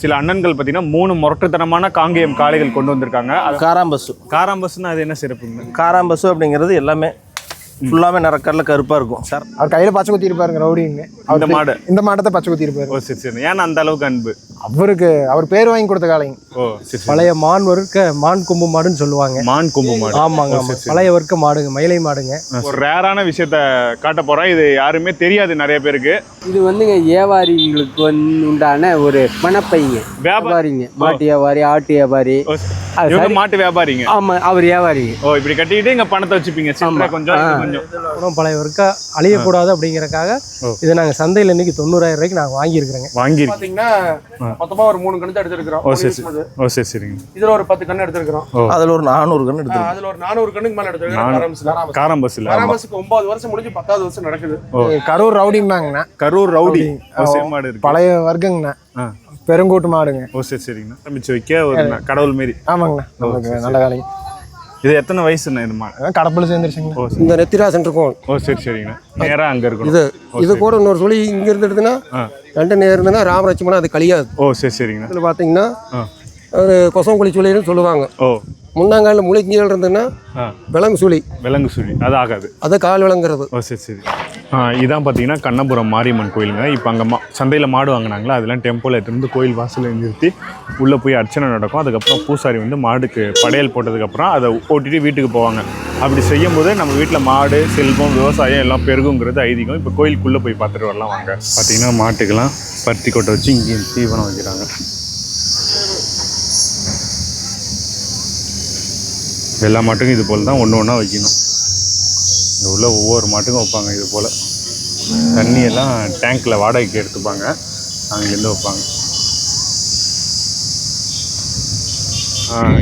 சில அண்ணன்கள் பார்த்தீங்கன்னா மூணு முரட்டுத்தனமான காங்கேயம் காளைகள் கொண்டு வந்திருக்காங்க. காராம்பசு. காராம்பஸ்னா அது என்ன சிறப்புங்க? காராம்பசு அப்படிங்கிறது எல்லாமே ஃபுல்லாமே நிறக்கடல கருப்பாக இருக்கும். சார் அவர் கையில பச்சை குத்தி இருப்பாருங்க ரவுடிங்க அவர் இந்த மாடு. இந்த மாட்டத்தை பச்சை குத்தி இருப்பாரு. ஓ சரி சரி. ஏன்னா அந்த அளவுக்கு அன்பு? அவருக்கு அவர் பேர் வாங்கி கொடுத்த காலைங்க ஓ சரி பழைய மான் வர்க்க மான் கொம்பு மாடுன்னு சொல்லுவாங்க. மான் கொம்பு மாடு. ஆமாங்க ஆமா. பழைய வர்க்க மாடுங்க மயிலை மாடுங்க. ஒரு ரேரான விஷயத்த காட்ட போறோம். இது யாருமே தெரியாது நிறைய பேருக்கு. இது வந்துங்க வியாபாரிகளுக்கு வந்து உண்டான ஒரு பணப்பைங்க வியாபாரி வியாபாரிங்க மாட்டு வியாபாரி ஆட்டு வியாபாரி. இவங்க. மாட்டு வியாபாரிங்க? ஆமா அவர் வியாபாரிங்க ஓ இப்படி கட்டிக்கிட்டு இங்க பணத்தை வச்சுப்பீங்க. கொஞ்சம் இது கொஞ்சம். பழைய வர்க்க அழியக்கூடாது அப்படிங்கறக்காக ஓ. இதை நாங்க சந்தையில இன்னைக்கு தொண்ணூறாயிரம் ரூபாய்க்கு நாங்க வாங்கியிருக்கிறோங்க. வாங்கி பாத்தீங்கன்னா மொத்தமா ஒரு மூணு கணக்கு எடுத்திருக்கிறோம். ஓ சரி சரி. பண்ணது. ஓ சரி சரிங்க. இதுல ஒரு பத்து கண்ணு எடுத்திருக்கிறோம். அதில் ஒரு நானூறு கன்று எடுத்துருக்கோம். அதுல ஒரு நானூறு கண்ணுக்கு மேல எடுத்திருக்கிறோம். காராம்பஸ் இல்ல. ஆமா. காராமஸுக்கு ஒன்பது வருஷம் முடிஞ்சு பத்தாவது வருஷம் நடக்குது. கரூர் ரவுடிங்கண்ணா கரூர் ரவுடி. ரவுடி. ஓ சேம் மாடு இருக்கு. பழைய வர்க்கங்கண்ணா. ஆ. பெருங்கூட்டு மாடுங்க. ஓ சரி சரிங்கண்ணா. ஆரம்பிச்சு வைக்க ஒரு கடவுள் மாரி ஆமாங்கண்ணா நமக்கு நல்ல காலைங்க இது எத்தனை வயசுண்ணா இது மாடு? கடப்புல சேர்ந்துருச்சுங்கண்ணா. ஓ சரி. இந்த நெத்திராசன் இருக்கும் ஓ சரி சரிங்கண்ணா. நேரா அங்க இருக்கணும். இது இது. கூட இன்னொரு சொல்லி இங்க இருந்துடுதுன்னா ஆ. ரெண்டு நேரம் இருந்ததுன்னா ராமலட்சுமணன் அது கழியாது. ஓ சரி சரிங்கண்ணா. இதில் பார்த்தீங்கன்னா. ஒரு கொசங்குழி சுழின்னு சொல்லுவாங்க. ஓ. முன்னாங்காலில் முளைங்கீழ் இருந்ததுன்னா விலங்கு சுழி. விலங்கு சுழி. அது ஆகாது. அது கால் விலங்குறது ஓ சரி சரி. இதான் பார்த்தீங்கன்னா கண்ணபுரம் மாரியம்மன் கோயிலுங்க. இப்போ அங்கே மா சந்தையில் மாடு வாங்கினாங்களா? அதெல்லாம் டெம்போவில் எடுத்துருந்து கோயில் வாசலில் நிறுத்தி உள்ளே போய் அர்ச்சனை நடக்கும். அதுக்கப்புறம் பூசாரி வந்து மாடுக்கு படையல் போட்டதுக்கப்புறம் அதை ஓட்டிட்டு வீட்டுக்கு போவாங்க. அப்படி செய்யும்போது நம்ம வீட்டில் மாடு செல்வம் விவசாயம் எல்லாம் பெருகுங்கிறது ஐதீகம். இப்போ கோயிலுக்குள்ளே போய் பார்த்துட்டு வரலாம் வாங்க. பார்த்தீங்கன்னா மாட்டுக்கெல்லாம் பருத்தி கொட்டை வச்சு இங்கேயும் தீவனம் வைக்கிறாங்க. எல்லா மாட்டுக்கும் இது போல் தான் ஒன்று ஒன்றா வைக்கணும். இங்கே உள்ள ஒவ்வொரு மாட்டுக்கும் வைப்பாங்க இது போல். தண்ணியெல்லாம் டேங்க்கில் வாடகைக்கு எடுத்துப்பாங்க. அங்கேருந்து வைப்பாங்க.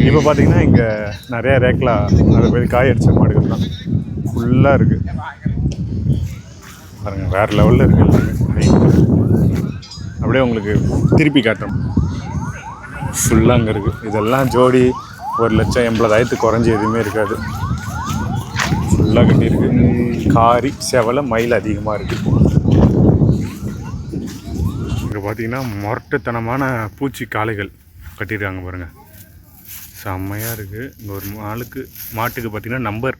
இப்போ பார்த்தீங்கன்னா இங்கே நிறையா ரேக்கில் அதை பேர் காய் அடித்த மாடுகள் தான். ஃபுல்லாக இருக்குது பாருங்கள் வேறு லெவலில் இருக்குது எல்லாமே. அப்படியே உங்களுக்கு திருப்பி காட்டுறோம். ஃபுல்லாக அங்கே இருக்குது இதெல்லாம் ஜோடி ஒரு லட்சம் எண்பதாயிரத்துக்கு குறைஞ்சி எதுவுமே இருக்காது. ஃபுல்லாக கட்டியிருக்கு. காரி செவலை மயில் அதிகமாக இருக்குது இங்கே பார்த்தீங்கன்னா மொரட்டுத்தனமான பூச்சி காளைகள் கட்டியிருக்காங்க பாருங்கள் செம்மையாக இருக்குது இங்கே ஒரு நாளுக்கு மாட்டுக்கு பார்த்தீங்கன்னா நம்பர்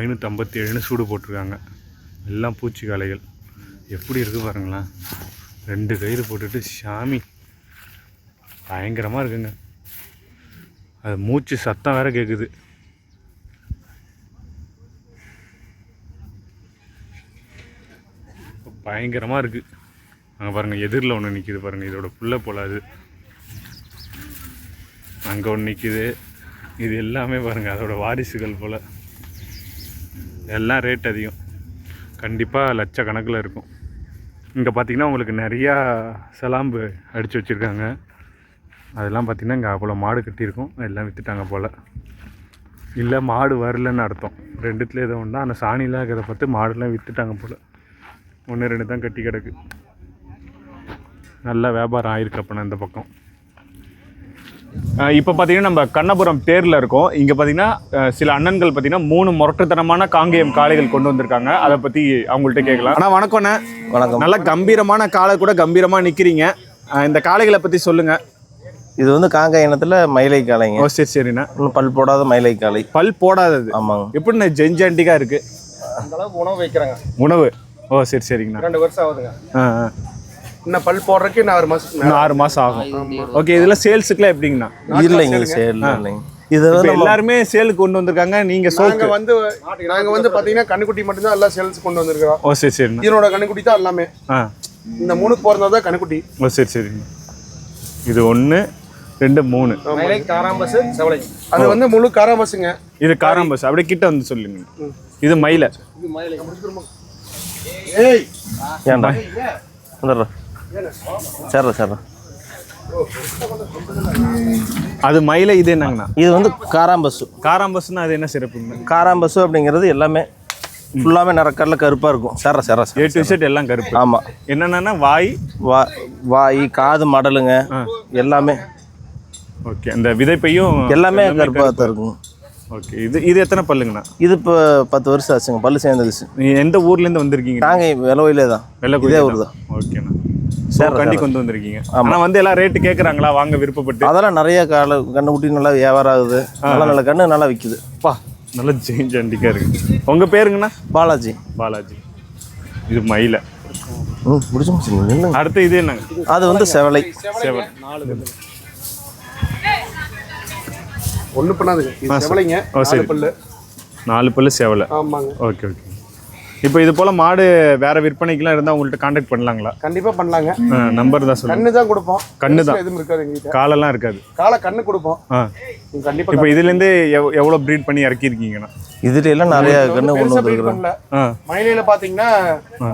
ஐநூற்றம்பத்தி ஏழுன்னு சூடு போட்டிருக்காங்க. எல்லாம் பூச்சி காளைகள். எப்படி இருக்குது பாருங்களேன். ரெண்டு கயிறு போட்டுட்டு சாமி. பயங்கரமாக இருக்குங்க. அது மூச்சு சத்தம் வேற கேட்குது பயங்கரமாக இருக்குது அங்கே பாருங்கள் எதிரில் ஒன்று நிற்கிது பாருங்கள் இதோட புள்ள போல் அது. அங்கே ஒன்று நிற்கிது இது எல்லாமே பாருங்கள் அதோட வாரிசுகள் போல். எல்லாம் ரேட் அதிகம். கண்டிப்பாக லட்சக்கணக்கில் இருக்கும். இங்கே பார்த்தீங்கன்னா உங்களுக்கு நிறையா சலாம்பு அடித்து வச்சுருக்காங்க. அதெல்லாம் பார்த்தீங்கன்னா இங்கே அவ்வளோ மாடு கட்டியிருக்கும். எல்லாம் விற்றுட்டாங்க போல். இல்லை மாடு வரலன்னு அர்த்தம். ரெண்டுத்துல ஏதோ ஒன்றா அந்த சாணிலாம் இருக்கிறத பார்த்து மாடுலாம் விற்றுட்டாங்க போல். ஒன்று ரெண்டு தான் கட்டி கிடக்கு. நல்ல வியாபாரம் ஆயிருக்கு அப்போனா இந்த பக்கம். இப்போ பார்த்தீங்கன்னா நம்ம கண்ணபுரம் தேரில் இருக்கோம். இங்கே பார்த்தீங்கன்னா சில அண்ணன்கள் பார்த்தீங்கன்னா மூணு முரட்டுத்தனமான காங்கேயம் காளைகள் கொண்டு வந்திருக்காங்க. அதை பற்றி அவங்கள்ட்ட கேட்கலாம். அண்ணா வணக்கம்ண்ணே வணக்கம். நல்ல கம்பீரமான காளை கூட கம்பீரமாக நிற்கிறீங்க இந்த காளைகளை பற்றி சொல்லுங்கள் இது வந்து காங்கா இனத்தில் மயிலை காளைங்க. ஓ சரி சரிண்ணா. இன்னும் பல் போடாத மயிலை காளை. பல் போடாதது. ஆமாங்க. எப்படிண்ணே ஜெஞ்சாண்டிக்கா இருக்கு? அந்த அளவுக்கு உணவு வைக்கிறாங்க. உணவு. ஓ சரி சரிங்கண்ணா. ரெண்டு வருஷம் ஆகுதுங்க. ஆ ஆ. இன்னும் பல் போடுறதுக்கு இன்னும் ஆறு மாசம் இன்னும் ஆறு மாதம் ஆகும். ஓகே இதில் சேல்ஸுக்குலாம் எப்படிங்கண்ணா? இல்லைங்க சேல் இல்லைங்க. இது இப்போ வந்து நம்ம எல்லாருமே சேலுக்கு கொண்டு வந்திருக்காங்க நீங்கள் நாங்க சோக்கு. வந்து நாங்க வந்து பாத்தீங்கன்னா கண்ணுக்குட்டி மட்டும்தான் எல்லாம் சேல்ஸ் கொண்டு வந்திருக்கிறோம். ஓ சரி சரிண்ணா. இதனோட கண்ணுக்குட்டி தான் எல்லாமே. ஆ. இந்த மூணுக்கு பிறந்தது தான் கண்ணுக்குட்டி. ஓ சரி சரிங்க இது ஒன்று ரெண்டு மூணு. காராம்பஸ் அது வந்து முழு காராம்பஸுங்க. இது காராம்பஸ் அப்படியே கிட்ட வந்து சொல்லுங்க இது மயிலை. ஏய். ஏன்டா? வந்துடுறேன் சரிடா சரிடா அது மயிலை இது என்னங்கண்ணா? இது வந்து காராம்பசு காராம்பஸ்னா அது என்ன சிறப்புங்க காராம்பசு அப்படிங்கிறது எல்லாமே ஃபுல்லாமே நிறக்கடல கருப்பாக இருக்கும். சர சர ஏ டு செட் எல்லாம் கருப்பு. ஆமாம் என்னென்னா வாய். வா வாய் காது மடலுங்க. எல்லாமே ஓகே அந்த விதைப்பையும் எல்லாமே கருப்பாக இருக்கும் ஓகே இது இது எத்தனை பல்லுங்கண்ணா? இது இப்போ பத்து வருஷம் ஆச்சுங்க பல்லு சேர்ந்துருச்சு நீ எந்த ஊர்லேருந்து வந்திருக்கீங்க? நாங்கள் விலவையிலே தான். வெள்ளக்குடி இதே ஊர் தான் ஓகேண்ணா. சேர்றேன், கண்டி. கொண்டு வந்திருக்கீங்க. ஆமா. ஆனா வந்து எல்லாம் ரேட்டு கேக்குறாங்களா? வாங்க விருப்பப்பட்டு. அதெல்லாம் நிறைய கால கண்ணுக்குட்டி நல்லா வியாபாரம் ஆகுது. நல்ல நல்ல கண்ணு நல்லா விற்குது பா நல்ல ஜெயின் ஜண்டிக்கா இருக்கு. உங்க பேருங்கண்ணா? பாலாஜி. பாலாஜி. இது மயில. ம் நில்லுங்க அடுத்து இது என்னங்க? அது வந்து செவலை. செவல். ஒண்ணு பண்ணாதுங்க. செவலைங்க. நாலு பல்லு. நாலு பல்லு செவலை. ஆமாங்க. Okay okay. இப்போ இது போல மாடு வேற விற்பனைக்கெல்லாம் இருந்தா உங்கள்ட்ட காண்டாக்ட் பண்ணலாங்களா? கண்டிப்பா பண்ணலாங்க. நம்பர் தான் சொல்லுங்க. கண்ணு தான் கொடுப்போம். கண்ணு தான். எதுவும் இருக்காது எங்ககிட்ட. காலெல்லாம் இருக்காது. காலை கண்ணு கொடுப்போம். கண்டிப்பா இப்போ இதுல இருந்து எவ்- எவ்வளவு ப்ரீட் பண்ணி இறக்கியிருக்கீங்கண்ணா? இதுல எல்லாம் நிறைய கண்ணு கொண்டு ஆ. மயிலையில பாத்தீங்கன்னா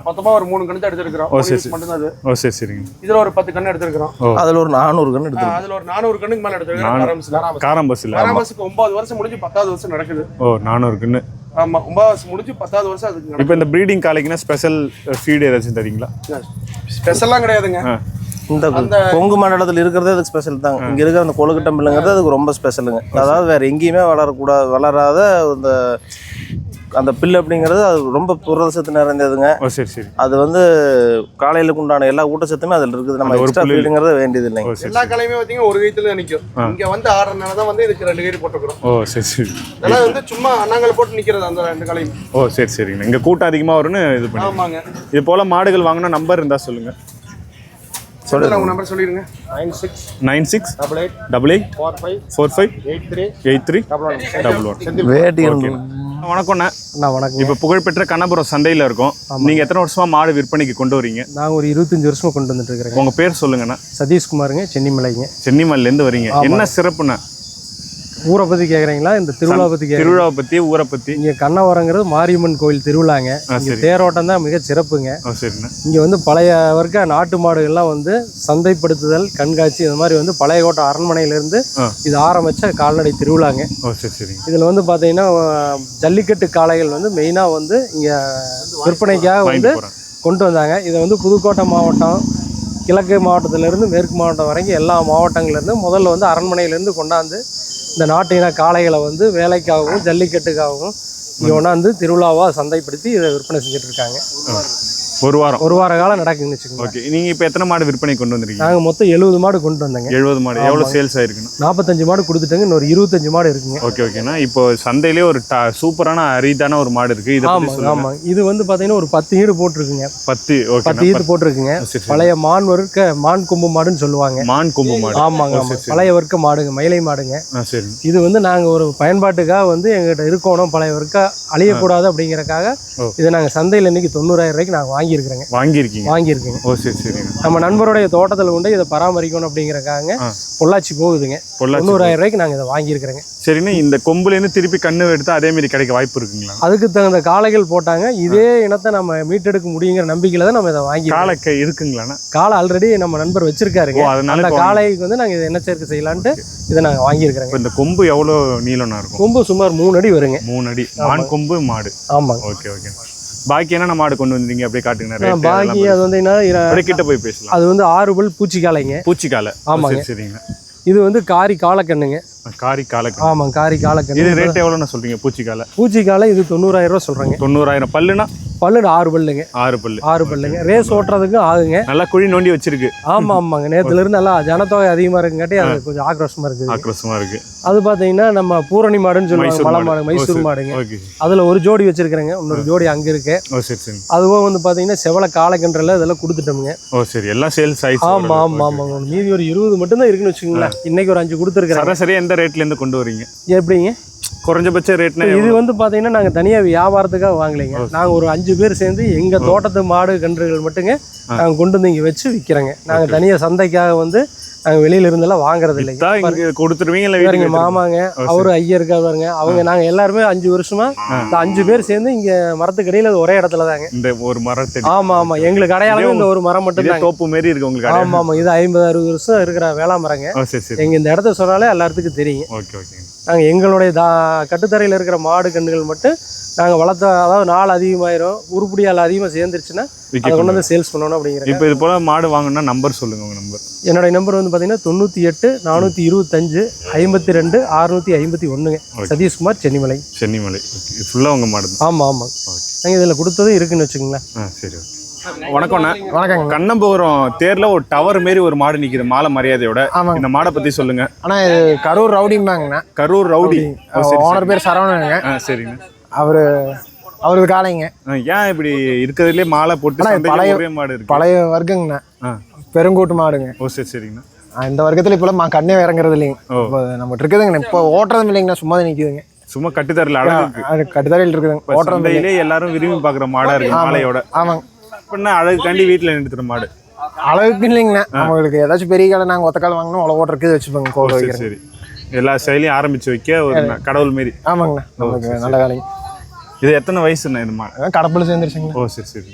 மொத்தமா ஒரு மூணு கண்ணு தான் எடுத்திருக்கிறோம். ஓ, சரி, அது ஓ சரி சரிங்க. இதுல ஒரு பத்து கண்ணு எடுத்திருக்கிறோம். அதுல ஒரு நானூறு கண்ணு எடுத்துருக்கோம். அதுல ஒரு நானூறு கண்ணுக்கு மேல ஆரம்பிச்சு காரம் பஸ் இல்லை ஒன்பது வருஷம் முடிஞ்சு பத்தாவது வருஷம் நடக்குது. ஓ நானூறுக்குன்னு ஆமா ஒன்பது வருஷம் முடிஞ்சு பத்தாவது வருஷம் அதுக்கு. இப்போ இந்த ப்ரீடிங் காலைக்குன்னா ஸ்பெஷல் ஃபீடு ஏதாச்சும் தரீங்களா? ஸ்பெஷல்லாம் கிடையாதுங்க. இந்த கொங்கு மண்டலத்தில் இருக்கிறதே அதுக்கு ஸ்பெஷல் தாங்க இங்க இருக்கிற அந்த கொழுக்கட்டை பிள்ளைங்கிறது அதுக்கு ரொம்ப ஸ்பெஷலுங்க அதாவது வேற எங்கேயுமே வளரக்கூடாது வளராத அந்த அந்த பில்லு அப்படிங்கிறது அது ரொம்ப புரதசத்து நிறைந்ததுங்க. ஓ சரி சரி. அது வந்து காலையிலுக்கு உண்டான எல்லா ஊட்டச்சத்துமே அதில் இருக்குது. நம்ம எக்ஸ்ட்ரா புல்லு. ஃபீடுங்கிறது வேண்டியது இல்லைங்க எல்லா கலையுமே பாத்தீங்கன்னா ஒரு கைத்துல தான் நிக்கும் இங்க வந்து ஆடுறதுனால தான் வந்து இதுக்கு ரெண்டு கயிறு போட்டுக்கிறோம். ஓ சரி சரி. இதெல்லாம் வந்து சும்மா அண்ணாங்கல் போட்டு நிக்கிறது அந்த ரெண்டு கலையும். ஓ சரி சரிங்கண்ணா இங்கே கூட்டம் அதிகமாக வரும்னு இது பண்ணி. ஆமாங்க. இது போல் மாடுகள் வாங்கினா நம்பர் இருந்தால் சொல்லுங்கள் சொல்லுங்க உங்க நம்பர் சொல்லிடுங்க. Nine six nine six double eight double eight four five four five eight three eight three double one. Double one. வேட்டி வணக்கம்ண்ணா அண்ணா. வணக்கம் இப்போ புகழ்பெற்ற கண்ணபுரம் சந்தையில் இருக்கோம். நீங்கள் எத்தனை வருஷமா மாடு விற்பனைக்கு கொண்டு வரீங்க? நாங்கள் ஒரு இருபத்தஞ்சி வருஷமா கொண்டு வந்துட்டு இருக்கிறேங்க. உங்கள் பேர் சொல்லுங்கண்ணா சதீஷ்குமாருங்க சென்னிமலைங்க. சென்னிமல்லேருந்து வரீங்க. என்ன சிறப்புண்ணா? ஊரை பற்றி கேட்குறீங்களா இந்த திருவிழா பற்றி திருவிழாவை பற்றி ஊரை பற்றி இங்கே கண்ணவரங்கிறது மாரியம்மன் கோயில் திருவிழாங்க. இங்கே தேரோட்டம் தான் மிக சிறப்புங்க. இங்கே வந்து பழைய வர்க்க நாட்டு மாடுகள்லாம் வந்து சந்தைப்படுத்துதல் கண்காட்சி இந்த மாதிரி வந்து பழைய கோட்டை அரண்மனையிலேருந்து. இது ஆரம்பித்த கால்நடை திருவிழாங்க. இதில் வந்து பார்த்தீங்கன்னா ஜல்லிக்கட்டு காளைகள் வந்து மெயினாக வந்து இங்கே விற்பனைக்காக வந்து கொண்டு வந்தாங்க. இதை வந்து புதுக்கோட்டை மாவட்டம் கிழக்கு மாவட்டத்திலேருந்து மேற்கு மாவட்டம் வரைக்கும் எல்லா மாவட்டங்கள்லேருந்து முதல்ல வந்து அரண்மனையிலேருந்து கொண்டாந்து இந்த நாட்டு இன காளைகளை வந்து வேலைக்காகவும் ஜல்லிக்கட்டுக்காகவும் இங்கே கொண்டாந்து திருவிழாவாக சந்தைப்படுத்தி இதை விற்பனை செஞ்சுட்டு இருக்காங்க. ஒரு வாரம். ஒரு வார காலம் நடக்குதுன்னு வச்சுக்கோங்க ஓகே. நீங்கள் இப்போ எத்தனை மாடு விற்பனை கொண்டு வந்திருக்கீங்க? நாங்கள் மொத்தம் எழுபது மாடு கொண்டு வந்தோங்க. எழுபது மாடு. எவ்வளோ சேல்ஸ் ஆயிருக்குண்ணா நாற்பத்தஞ்சு மாடு கொடுத்துட்டேங்க. இன்னொரு இருபத்தஞ்சு மாடு இருக்குங்க. ஓகே ஓகேண்ணா. இப்போ சந்தையிலே ஒரு சூப்பரான அரிதான ஒரு மாடு இருக்கு. இதை ஆமாங்க இது வந்து பார்த்தீங்கன்னா ஒரு பத்து ஈடு போட்டிருக்குங்க. பத்து பத்து ஓகே ஈடு போட்டிருக்குங்க. பழைய மான் வர்க்க மான் கொம்பு மாடுன்னு சொல்லுவாங்க. மான் கொம்பு மாடு. ஆமாங்க. பழைய வர்க்க மாடுங்க மயிலை மாடுங்க. சரி. இது வந்து நாங்கள் ஒரு பயன்பாட்டுக்காக வந்து எங்ககிட்ட இருக்கணும். பழைய வர்க்க அழியக்கூடாது அப்படிங்கறக்காக. இதை நாங்கள் சந்தையில் இன்னைக்கு தொண்ணூறாயிரம் ரூபாய்க்கு நாங்கள் வாங்கியிருக்கிறோங்க. வாங்கியிருக்கீங்க. வாங்கியிருக்கேங்க. ஓ சரி சரிங்க. நம்ம நண்பருடைய தோட்டத்தில் கொண்டு இதை பராமரிக்கணும் அப்படிங்கறக்காக ஆ. பொள்ளாச்சி போகுதுங்க. தொண்ணூறாயிரம் ரூபாய்க்கு நாங்கள் இதை வாங்கியிருக்கிறேங்க. சரிண்ணா இந்த கொம்புலேருந்து திருப்பி கண்ணு எடுத்து அதே மாதிரி கிடைக்க வாய்ப்பு இருக்குங்களா? அதுக்கு தகுந்த காளைகள் போட்டாங்க. இதே இனத்தை நம்ம மீட்டெடுக்க முடியுங்கிற நம்பிக்கையில தான் நம்ம இதை வாங்கி காலக்கை இருக்குங்களாண்ணா? காளை ஆல்ரெடி நம்ம நண்பர் வச்சிருக்காருங்க. அந்த காளைக்கு வந்து நாங்கள் இதை என்ன சேர்க்கை செய்யலான்ட்டு இதை நாங்கள் வாங்கியிருக்கிறோங்க. இந்த கொம்பு எவ்வளோ நீளம்னா இருக்கும்? கொம்பு சுமார் மூணு அடி வருங்க. மூணு அடி. மான் கொம்பு மாடு. ஆமாங்க. ஓகே ஓகே பாக்கி என்னென்ன மாடு கொண்டு வந்தீங்க அப்படியே காட்டுங்க பாக்கி அது வந்து என்ன கிட்ட போய் பேசலாம். அது வந்து ஆறு பல் பூச்சிக்காலைங்க. பூச்சிக்காலை. ஆமாங்க. சரி சரிங்க. இது வந்து காரி காலக்கண்ணுங்க. காரி காலக்கை ஆமாங்க காரி இது காலக்கண்ணு ரேட் எவ்வளோன்னு சொல்றீங்க பூச்சிக்காலை? பூச்சிக்காலை இது தொண்ணூறாயிரம் ரூபா சொல்றேங்க. தொண்ணூறாயிரம் பல்லுனா? பல்லு ஆறு பல்லுங்க. ஆறு பல்லு. ஆறு பல்லுங்க. ரேஸ் ஓட்டுறதுக்கும் ஆகுங்க. நல்லா குழி நோண்டி வச்சிருக்கு. ஆமா ஆமாங்க. நேத்துல இருந்து நல்லா ஜனத்தொகை அதிகமா இருக்குங்காட்டி அது கொஞ்சம் ஆக்ரோஷமா இருக்குது. ஆக்ரோஷமா இருக்கு. அது பாத்தீங்கன்னா நம்ம பூரணி மாடுன்னு சொல்லுவாங்க மைசூர் மலை மாடு. மைசூர் சரி. மாடுங்க. அதுல ஒரு ஜோடி வச்சிருக்கிறேங்க. இன்னொரு ஜோடி அங்க இருக்கு. அதுவும் வந்து பாத்தீங்கன்னா செவல காலக்கன்றில் இதெல்லாம் கொடுத்துட்டோமுங்க. ஓ சரி. எல்லாம் சேல்ஸ் ஆயிடுச்சு ஆமா ஆமா ஆமாங்க. மீதி ஒரு இருபது மட்டும்தான் இருக்குன்னு வச்சுக்கோங்களேன். இன்னைக்கு ஒரு அஞ்சு கொடுத்துருக்குறேன் சராசரியா எந்த ரேட்ல இருந்து கொண்டு வரீங்க? எப்படிங்க? குறைஞ்சபட்ச ரேட்னா இது வந்து பாத்தீங்கன்னா நாங்க தனியா வியாபாரத்துக்காக வாங்கலைங்க. நாங்க ஒரு அஞ்சு பேர் சேர்ந்து எங்க தோட்டத்து மாடு கன்றுகள் மட்டுங்க நாங்க கொண்டு வந்து இங்க வச்சு விக்கிறோங்க. நாங்க தனியா சந்தைக்காக வந்து நாங்க வெளியில இருந்தெல்லாம் வாங்குறது இல்லைங்க. தான் கொடுத்துருவீங்க இல்ல மாமாங்க அவரு ஐயா இருக்கா பாருங்க. அவங்க நாங்க எல்லாருமே அஞ்சு வருஷமா இந்த அஞ்சு பேர் சேர்ந்து இங்க மரத்துக்கடியில ஒரே இடத்துல தாங்க. இந்த ஒரு மரத்தடி ஆமா ஆமா. எங்களுக்கு அடையாளமே இந்த ஒரு மரம் மட்டும் தாங்க. தோப்பு மாரி இருக்கு உங்களுக்கு ஆமா. ஆமா. இது ஐம்பது அறுபது வருஷம் இருக்கிற வேளா மரங்க. ஓ சரி சரி. எங்க இந்த இடத்த சொன்னாலே எல்லாத்துக்கும் தெரியும். ஓகே ஓகே நாங்கள் எங்களுடைய தா கட்டுத்தரையில் இருக்கிற மாடு கன்றுகள் மட்டும் நாங்கள் வளர்த்த அதாவது நாள் அதிகமாயிரும். உருப்படியால் அதிகமாக சேர்ந்துருச்சுன்னா அதை கொண்டு வந்து சேல்ஸ் பண்ணணும் அப்படிங்கிற இப்போ இது போல மாடு வாங்கணும்னா நம்பர் சொல்லுங்க உங்க நம்பர் என்னுடைய நம்பர் வந்து பார்த்தீங்கன்னா தொண்ணூற்றி எட்டு நானூற்றி இருபத்தஞ்சு ஐம்பத்தி ரெண்டு அறுநூற்றி ஐம்பத்தி ஒன்றுங்க. சதீஷ்குமார் சென்னிமலை. சென்னிமலை. ஓகே ஃபுல்லா உங்க மாடு ஆமாம் ஆமாம் நாங்கள் இதில் கொடுத்ததும் இருக்குன்னு வச்சுக்கோங்களேன். ஆ சரி வணக்கம்ண்ணா. வணக்கங்க. கண்ணம்புரம் தேர்ல ஒரு டவர் மாரி ஒரு மாடு நிக்குது மாலை மரியாதையோட. ஆமாங்க. இந்த மாடை பத்தி சொல்லுங்க. அண்ணா இது கரூர் ரவுடிம்பாங்கண்ணா கரூர் ரவுடி. ஓனர். பேர் சரவணனுங்க. சரிங்க. அவரு அவருக்கு காலைங்க ஏன் இப்படி இருக்கிறதுலே மாலை போட்டு பழைய- மாடு இருக்கு? பழைய வர்க்கங்கண்ணா. பெருங்கூட்டு மாடுங்க. ஓ சரி சரிங்கண்ணா. இந்த வர்க்கத்தில் இப்போலாம் மா கண்ணே இறங்குறது இல்லைங்க. நம்ம இருக்குதுங்கண்ணா. இப்போ ஓட்டுறதும் இல்லைங்கண்ணா சும்மா தான் நிற்குதுங்க சும்மா கட்டுத்தரல கட்டுத்தரையில் இருக்குதுங்க. சந்தையிலே எல்லாரும் விரும்பி பாக்குற மாடா இருக்கு மாலையோட. ஆமாங்க. இப்ப அழகுக்காண்டி வீட்டுல நிறுத்துற மாடு. அளவுக்கு இல்லைங்கண்ணா. நம்மளுக்கு ஏதாச்சும் பெரிய காலை நாங்கள் ஒத்த கால் வாங்கினா உழவு ஓட்டுறதுக்கு வச்சுப்போங்க சரி வைக்கிறேன் சரி. எல்லா செயலையும் ஆரம்பிச்சு வைக்க ஒரு கடவுள் மாரி ஆமாங்கண்ணா. நமக்கு நல்ல காலைங்க இது எத்தனை வயசுண்ணா இது மாடு? அதான் கடப்பில் சேர்ந்துருச்சுங்கண்ணா. ஓ சரி சரி.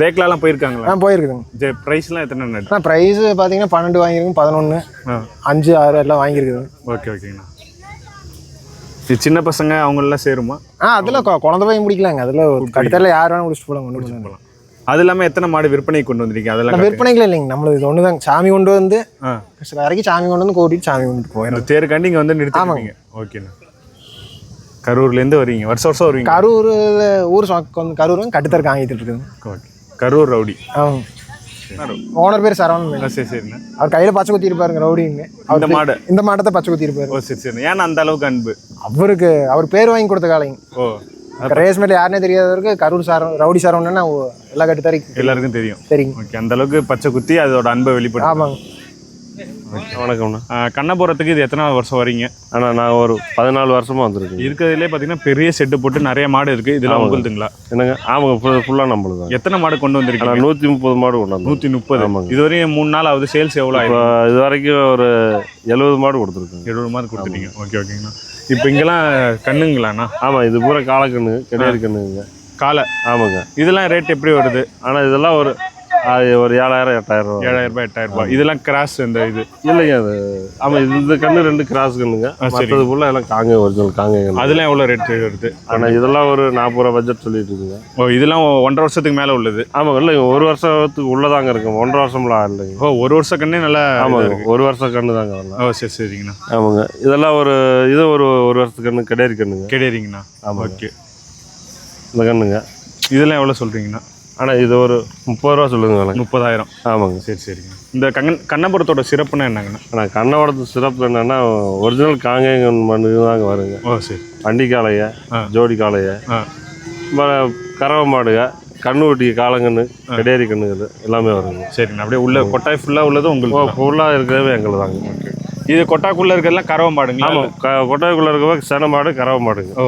ரேக்லாம் போயிருக்காங்களா? ஆ போயிருக்குதுங்க. ப்ரைஸ்லாம் எத்தனை ப்ரைஸ் பார்த்தீங்கன்னா பன்னெண்டு வாங்கியிருக்குங்க பதினொன்று அஞ்சு ஆறு எல்லாம் வாங்கியிருக்குதுங்க. ஓகே ஓகேங்கண்ணா. சின்ன பசங்க அவங்க எல்லாம் சேருமா? ஆ அதில் குழந்தை போய் முடிக்கலாங்க. அதில் கடுத்தால யார் வேணாலும் முடிச்சுட்டு போகலாம் பண்ணல போகலாம். அது இல்லாமல் எத்தனை மாடு விற்பனை கொண்டு வந்திருக்கீங்க? அதெல்லாம் விற்பனைகள் இல்லைங்க. நம்மளுக்கு இது ஒன்று தாங்க சாமி கொண்டு வந்து சில வரைக்கும் சாமி கொண்டு வந்து கூட்டிட்டு சாமி கொண்டு போயிடும் தேருக்காண்டி இங்கே வந்து நிறுத்திருக்கீங்க ஓகேண்ணா. கரூர்லேருந்து வரீங்க. வருஷம் வருஷம் வருவீங்க கரூர் ஊர் வந்து கரூர் கட்டுத்தருக்கு வாங்கிட்டு இருக்குதுங்க ஓகே. கரூர் ரவுடி. ஆமாங்க ஓனர் பேர் சரவணன் சரி சரிண்ணா. அவர் கையில் பச்சை குத்தி இருப்பாருங்க ரவுடிங்க இந்த மாடு? இந்த மாட்டத்தை பச்சை குத்தி இருப்பாரு. ஓ சரி சரி ஏன்னா அந்த அளவுக்கு அன்பு. அவருக்கு அவர் பேர் வாங்கி கொடுத்த காலைங்க ஓ. ரேஸ் மேல யாருனே தெரியாதவருக்கு கரூர் சார ரவுடி சரவணன்னா எல்லா கட்டுத்தரைக்கும் எல்லாருக்கும் தெரியும். தெரியுங்க ஓகே அந்த அளவுக்கு பச்சை குத்தி அதோட அன்பை வெளிப்படுத்தும் ஆமாங்க. வணக்கம்ண்ணா கண்ணபுரத்துக்கு இது எத்தனை வருஷம் வரீங்க? ஆனால் நான் ஒரு பதினாலு வருஷமாக வந்திருக்கேன். இருக்கிறதுலே பார்த்தீங்கன்னா பெரிய செட்டு போட்டு நிறைய மாடு இருக்கு. இதெல்லாம். உங்களுதுங்களா? என்னங்க? ஆமாங்க ஃபுல் ஃபுல்லாக நம்மளுது தான் எத்தனை மாடு கொண்டு வந்திருக்கீங்க? நூற்றி முப்பது மாடு கொண்டாந்து நூற்றி முப்பது. ஆமாங்க. இதுவரையும் மூணு நாள் ஆகுது சேல்ஸ் எவ்வளோ இது வரைக்கும் ஒரு எழுபது மாடு கொடுத்துருக்கோங்க. எழுபது மாடு கொடுத்துட்டீங்க. ஓகே ஓகேங்கண்ணா. இப்போ இங்கெல்லாம் கண்ணுங்களாண்ணா? ஆமாம் இது பூரா காலக்கண்ணு கிடையாது கண்ணுங்க காலை. ஆமாங்க. இதெல்லாம் ரேட் எப்படி வருது? ஆனால் இதெல்லாம் ஒரு அது ஒரு ஏழாயிரம் எட்டாயிரம் ரூபா ஏழாயிரம் ரூபாய் எட்டாயிரம் ரூபாய். இதெல்லாம் கிராஸ் இந்த இது. இல்லைங்க அது ஆமாம் இந்த கண்ணு ரெண்டு கிராஸ் கண்ணுங்க. மற்றது ஃபுல்லாக எல்லாம் காங்க ஒரிஜினல் காங்க அதெல்லாம் எவ்வளோ ரேட் வருது? ஆனால் இதெல்லாம் ஒரு நாற்பது ரூபா பட்ஜெட் சொல்லிட்டு இருக்குங்க. ஓ இதெல்லாம் ஒன்றரை வருஷத்துக்கு மேலே உள்ளது. ஆமாங்க இல்லைங்க ஒரு வருஷத்துக்கு உள்ளதாங்க இருக்கும் ஒன்றரை வருஷம்லாம் இல்லைங்க ஓ ஒரு வருஷம் கண்ணே நல்லா இருக்கு. ஒரு வருஷம் கண்ணு தாங்க வரலாம் ஓ சரி சரிங்கண்ணா. ஆமாங்க. இதெல்லாம் ஒரு இது ஒரு ஒரு வருஷத்துக்கு கண்ணு கிடையாது கண்ணுங்க. கிடையாதுங்கண்ணா. ஆமாங்க. ஓகே. இந்த கண்ணுங்க. இதெல்லாம் எவ்வளோ சொல்கிறீங்கண்ணா ஆனால் இது ஒரு முப்பது ரூபா சொல்லுங்க. முப்பதாயிரம். ஆமாங்க. சரி சரிங்க இந்த கண்ணன் கண்ணபுரத்தோட சிறப்புனா என்னங்கண்ணா? ஆனால் கண்ணோடத்து சிறப்பு என்னன்னா ஒரிஜினல் காங்கேயன் மண்ணு தாங்க வருங்க. ஓ சரி. வண்டி காளைய. ஜோடி காளைய கறவை மாடுக கண்ணு ஊட்டி காலங்கன்று கிடையாது கண்ணுகள் எல்லாமே வருங்க. சரிங்கண்ணா. அப்படியே உள்ள கொட்டாய் ஃபுல்லாக உள்ளது உங்களுக்கு ஃபுல்லாக இருக்கிறதே எங்களுக்கு தாங்க இது கொட்டாக்குள்ளே இருக்கிறதெல்லாம் கறவை மாடுங்களா? ஆமாம் க கொட்டாய்க்குள்ளே இருக்கவே சென மாடு கறவை மாடுங்க. ஓ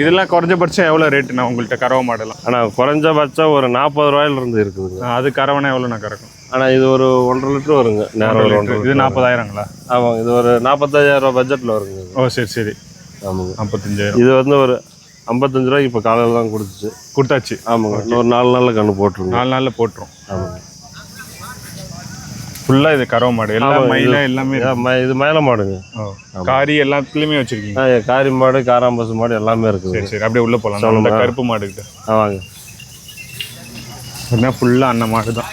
இதெல்லாம் குறைஞ்சபட்சம் எவ்வளோ ரேட்டுண்ணா உங்கள்கிட்ட கறவை மாடெல்லாம் ஆனால் குறைஞ்சபட்சம் ஒரு நாற்பது ரூபாயிலிருந்து இருக்குதுங்க. அது கறவைனா எவ்வளோண்ணா கறக்கும்? ஆனால் இது ஒரு ஒன்றரை லிட்டர் வருங்க நேரம் இது நாற்பதாயிரங்களா? ஆமாங்க இது ஒரு நாற்பத்தஞ்சாயிரம் ரூபா பட்ஜெட்டில் வருங்க. ஓ சரி சரி. ஆமாங்க. நாற்பத்தஞ்சாயிரம். இது வந்து ஒரு ஐம்பத்தஞ்சு ரூபாய்க்கு இப்போ காலையில் தான் கொடுத்துச்சு. கொடுத்தாச்சு. ஆமாங்க இன்னொரு நாலு நாளில் கண்ணு போட்டுருங்க. நாலு நாளில் போட்டுரும். ஆமாங்க. ஃபுல்லாக இது கறவை மாடு. எல்லாம் மயில எல்லாமே இதா மயில மாடுங்க. காரி எல்லாத்துலேயுமே வச்சிருக்கீங்க. காரி மாடு காராம்பசு மாடு எல்லாமே இருக்குது. சரி சரி அப்படியே உள்ளே போகலாம் கருப்பு மாடுக்கிட்ட ஆமாங்க என்ன ஃபுல்லாக அண்ணன் மாடு தான்.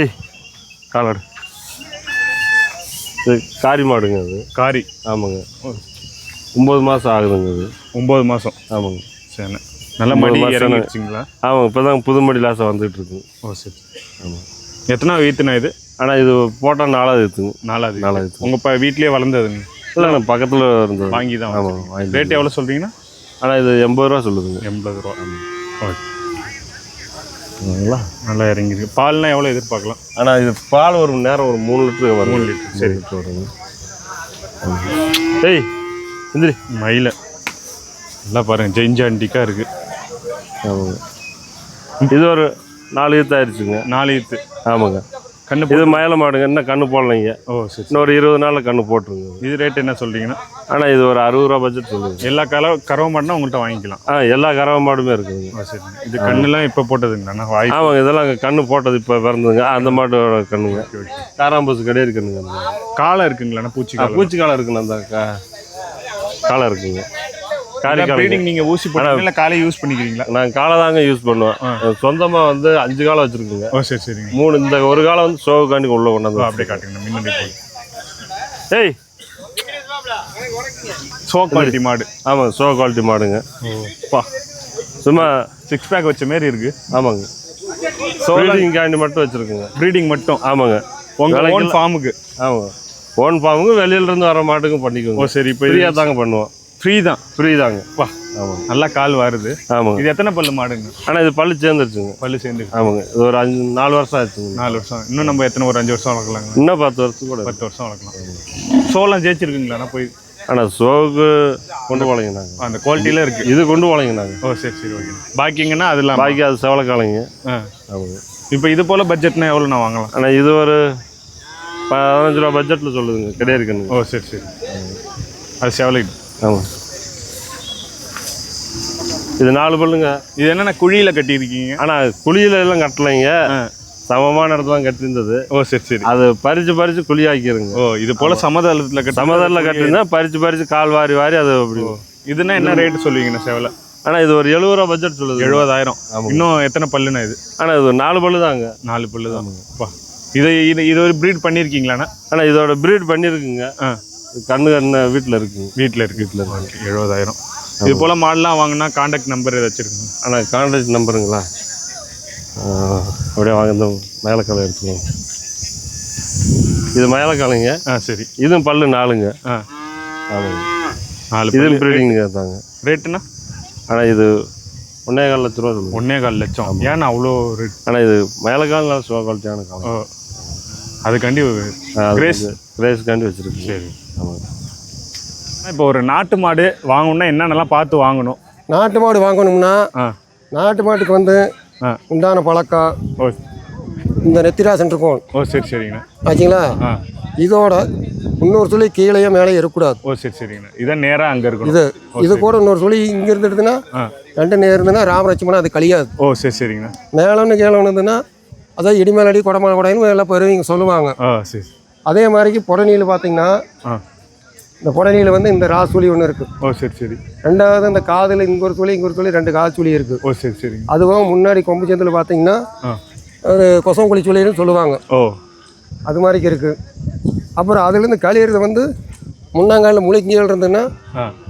ஏய் காலாடு இது காரி மாடுங்க அது. காரி. ஆமாங்க. ஒம்பது மாதம் ஆகுதுங்க இது ஒம்பது மாதம் ஆமாங்க. சரி நல்ல மடி இறங்கிடுச்சிங்களா ஆமாங்க இப்போ தான் புது மடி லாசம் வந்துட்டு இருக்குங்க ஓ சரி எத்தனை வீத்துனா இது? ஆனால் இது போட்டால் நாலாவது இருக்குங்க நாலாவது நாலாவது. உங்கள் இப்போ வீட்லேயே வளர்ந்ததுங்க இல்லை நான் பக்கத்தில் இருந்தது. வாங்கி தான் ஆமாம் வாங்கி ரேட் எவ்வளோ சொல்கிறீங்கன்னா ஆனால் இது எண்பது ரூபா சொல்லுதுங்க எண்பது ரூபா. ஓகே. நல்லா இறங்கிருக்கு. பால்னா எவ்வளோ எதிர்பார்க்கலாம்? ஆனால் இது பால் ஒரு மணி நேரம் ஒரு மூணு லிட்டரு வரும் மூணு லிட்டர், சரி. லிட்டர் வருங்க ஏய் எந்திரி. மயில. நல்லா பாருங்க ஜெயிஞ்சாண்டிக்காக இருக்குது இது ஒரு நாலு ஈத்து ஆயிடுச்சுங்க. நாலு ஈத்து ஆமாங்க. கண்ணு இது மயில மாடுங்க. இன்னும் கண்ணு போடலைங்க. ஓ சரி சரி. இன்னொரு இருபது நாளில் கண்ணு போட்டுருங்க. இது ரேட் என்ன சொல்கிறீங்கன்னா ஆனால் இது ஒரு அறுபது ரூபா பட்ஜெட் சொல்லுங்க. எல்லா கல கறவை மாடுனா உங்கள்கிட்ட வாங்கிக்கலாம். ஆ எல்லா கறவை மாடுமே இருக்குதுங்க. சரி. இது கண்ணுலாம் இப்போ போட்டதுங்கண்ணா வாய் ஆமாங்க இதெல்லாம் கண்ணு போட்டது இப்போ பிறந்ததுங்க. அந்த மாட்டோட கண்ணுங்க. காராம்பூசு அந்த மாடு. காலை இருக்குங்களாண்ணா பூச்சி பூச்சி காலை இருக்குண்ணா அந்த காலை இருக்குங்க. ப்ரீடிங் நீங்கள் ஊசி போட்டீங்களா இல்லை காலையை யூஸ் பண்ணிக்கிறீங்களா? நான் காலை தாங்க யூஸ் பண்ணுவேன். சொந்தமாக வந்து அஞ்சு காலை வச்சுருக்குங்க. ஓ சரி சரிங்க. மூணு இந்த ஒரு காலம் வந்து சோவுக்காண்டி உள்ள ஓ, கொண்டாந்து அப்படியே காட்டுங்க முன்னாடி ஏய்! சோ குவாலிட்டி மாடு. ஆமாங்க ஷோ குவாலிட்டி மாடுங்க. பா. சும்மா சிக்ஸ் பேக் வச்ச மாதிரி இருக்கு. ஆமாங்க. ப்ரீடிங் கேண்டி மட்டும் வச்சுருக்குங்க. ப்ரீடிங் மட்டும்? ஆமாங்க. உங்க விலைக்கு ஓன் ஃபார்முக்கு ஆமாங்க ஓன் ஃபார்முங்க வெளியிலேருந்து வர மாட்டுக்கும் ஓ பண்ணிக்கோங்க சரி இப்போ தாங்க பண்ணுவோம். ஃப்ரீ தான். ஃப்ரீ தாங்க. வா. ஆமாங்க. நல்லா கால் வருது. ஆமாங்க. இது எத்தனை பல்லு மாடுங்க? ஆனால் இது பல்லு சேர்ந்துருச்சுங்க. பல்லு சேர்ந்து ஆமாங்க. இது ஒரு அஞ்சு நாலு வருஷம் ஆச்சுங்க. நாலு வருஷம். இன்னும் நம்ம எத்தனை ஒரு அஞ்சு வருஷம் வளர்க்கலாங்க? இன்னும் பத்து வருஷத்துக்கு கூட. பத்து வருஷம் வளர்க்கலாம். சோளம் ஜெயிச்சிருக்குங்களா? போய் ஆனால் ஷோவுக்கு கொண்டு நாங்கள் அந்த குவாலிட்டியில இருக்கு. இது கொண்டு நாங்கள் ஓ சரி சரி ஓகே பாக்கிங்கன்னா அதெல்லாம் பாக்கி அது செவலக்காலைங்க. ஆ. ஆமாங்க. இப்போ இது போல பட்ஜெட்னா எவ்வளோ நான் வாங்கலாம்? ஆனால் இது ஒரு பதினஞ்சு ரூபா பட்ஜெட்டில் சொல்லுதுங்க. கிடையாது ஓ சரி சரி. அது செவலைட் ஆமாம் இது நாலு பல்லுங்க. இது என்னென்ன குழியில கட்டியிருக்கீங்க? ஆனால் குழியில எல்லாம் கட்டலைங்க. சமமான இடத்துல கட்டியிருந்தது. ஓ சரி சரி. அது பறிச்சு பறிச்சு குழி ஆக்கிருங்க ஓ இது போல சமதளத்தில் கட்டி சமதரில் கட்டிருந்தா பறிச்சு பறிச்சு கால் வாரி வாரி அது அப்படி இதுனா என்ன ரேட் சொல்லுவீங்கண்ணா செவலை? ஆனால் இது ஒரு எழுபது ரூபா பட்ஜெட் சொல்லுது. எழுபதாயிரம். இன்னும் எத்தனை பல்லுண்ணா இது? ஆனால் இது ஒரு நாலு பல்லு தாங்க நாலு பல்லு தான். இது இது இது ஒரு ப்ரீட் பண்ணியிருக்கீங்களாண்ணா ஆனால் இதோட ப்ரீட் பண்ணியிருக்குங்க ஆ. கண்ணு கண்ணு வீட்டில் இருக்குங்க வீட்டில் இருக்கு. வீட்டில் இருக்கு. எழுபதாயிரம். இது போல மாடலாம் வாங்கினா காண்டாக்ட் நம்பர் ஏதாச்சும் இருக்குங்க ஆனால் கான்டாக்ட் நம்பருங்களா அப்படியே வாங்க இந்த மேலக்காலை எடுத்துக்கோங்க இது மேலக்காலைங்க. ஆ சரி. இதுவும் பல்லு நாலுங்க. ஆ. ஆமாங்க நாலு இதுவும் பல்லு. ப்ரீடிங்க தாங்க ரேட்டுண்ணா? ஆனால் இது ஒன்றே கால் லட்ச ரூபா சொல்லுங்க. ஒன்னே கால் லட்சம். ஏன்னா அவ்வளோ ரேட் ஆனால் இது மேலக்கால் நல்ல சுவ குவாலிட்டியான காலம் அதுக்காண்டி கிரேஸ் கிரேஸ்க்காண்டி வச்சுருக்கு சரி. ஆமாங்க இப்போ ஒரு நாட்டு மாடு வாங்கணும்னா என்னென்னலாம் பார்த்து வாங்கணும்? நாட்டு மாடு வாங்கணும்னா ஆ. நாட்டு மாட்டுக்கு வந்து ஆ. உண்டான பழக்கம் ஓ. இந்த நெத்திராசன் இருக்கும் ஓ சரி சரிங்கண்ணா. ஆச்சுங்களா? ஆ. இதோட இன்னொரு சொல்லி கீழேயே மேலே இருக்கக்கூடாது. ஓ சரி சரிங்கண்ணா. இதான் நேராக அங்கே இருக்கணும். இது இது கூட இன்னொரு சொல்லி இங்கே இருந்துடுதுன்னா ஆ. ரெண்டு நேர் இருந்ததுன்னா ராமலட்சுமணம் அது கழியாது. ஓ சரி சரிங்கண்ணா. மேலன்னு கீழே இருந்ததுன்னா அதான் இடிமேலடி குடமலை குடைன்னு எல்லாம் பெருவிங்க சொல்லுவாங்க. சரி அதே மாதிரிக்கு புடநீல் பார்த்தீங்கன்னா இந்த புடநீல் வந்து இந்த ராசுலி ஒன்று இருக்குது ஓ சரி சரி. ரெண்டாவது இந்த காதில் இங்கே ஒரு துளி இங்கே ஒரு துளி ரெண்டு கால் சுழி இருக்குது ஓ சரி சரிங்க அதுவும் முன்னாடி கொம்பு சந்தில் பார்த்தீங்கன்னா ஒரு கொசங்குழி சுழின்னு சொல்லுவாங்க. ஓ. அது மாதிரிக்கு இருக்குது அப்புறம் அதுலேருந்து கழியிறது வந்து முன்னாங்காலில் முளைக்கிஞ்சல் இருந்ததுன்னா